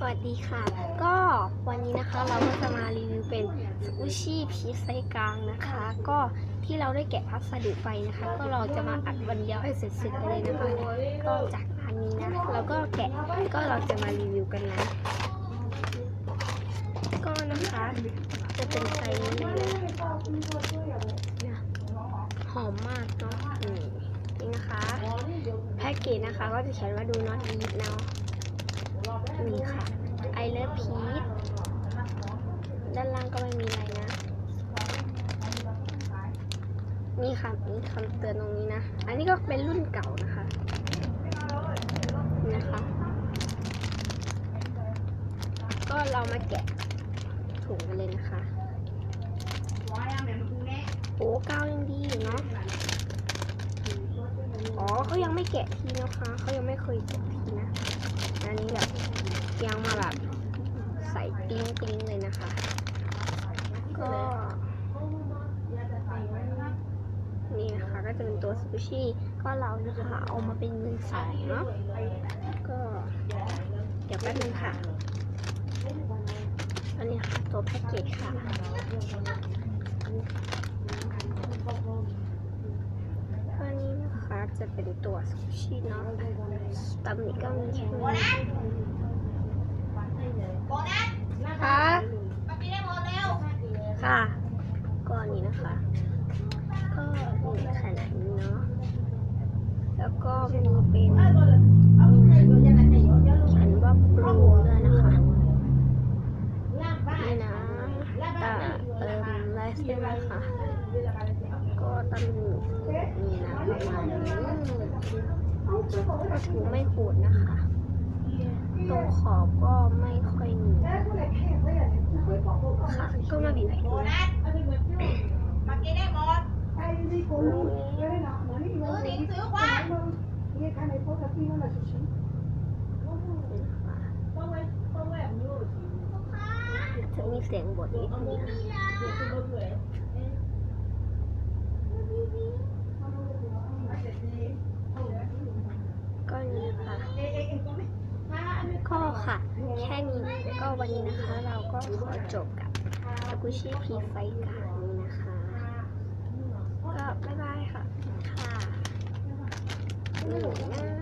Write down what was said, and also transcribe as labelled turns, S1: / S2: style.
S1: สวัสดีค่ะ ก็วันนี้นะคะเราก็จะมารีวิวเป็นสกูชี่พีซไซกลางนะคะ ก็ที่เราได้แกะพัสดุไปนะคะ ก็เราจะมาอัดวันเดียวให้เสร็จๆไปเลยนะคะก็จากอันนี้นะเราก็แกะก็เราจะมารีวิวกันนะก็นะคะ จะเป็นไซส์นี้นะหอมมากเนาะนี่นี่นะคะ แพ็กเกจนะคะก็จะเขียนว่าดู not eat now นี่ ค่ะ I love peach ด้านล่างก็ไม่มีอะไรนะนี่ค่ะ มีคำเตือนตรงนี้นะ อันนี้ก็เป็นรุ่นเก่านะคะ นะคะ ก็เรามาแกะถุงกันเลยนะคะโอ้กาวยังดีอยู่เนาะ อ๋อเขายังไม่แกะทีนะคะ เขายังไม่เคยแกะทีนะ อันนี้แบบยังมาแบบใส่ปิ้งปิ้งเลยนะคะ ก็นี่นะคะก็จะเป็นตัวซูชิก็เรานะคะเอามาเป็นมือสองเนาะก็เดี๋ยวแป๊บนึงค่ะ อันนี้ค่ะตัวแพ็กเกจค่ะอันนี้นะคะจะเป็นตัวซูชิเนาะ ตำหนิก็มีแค่นี้ค่ะค่ะก็อันนี้นะคะ ก็มีขนาดนี้เนาะแล้วก็มีเป็นเขียนว่าบลูด้วยนะคะนี่นะแต่เติมไลฟ์ด้วยนะคะก็ตำหนินี่นะประมาณนี้ ก็ถือไม่ปูดนะคะ ตรงขอบก็ไม่ค่อยมีค่ะก็มาบีบให้ดูนะจะมีเสียงบทนิดนึงนะก็นี่ค่ะ ก็ ค่ะ แค่นี้ก็วันนี้นะคะ เราก็ขอจบกับสกุชี่พีไฟกานี้นะคะ ก็บ๊ายบายค่ะ ค่ะนี่นะ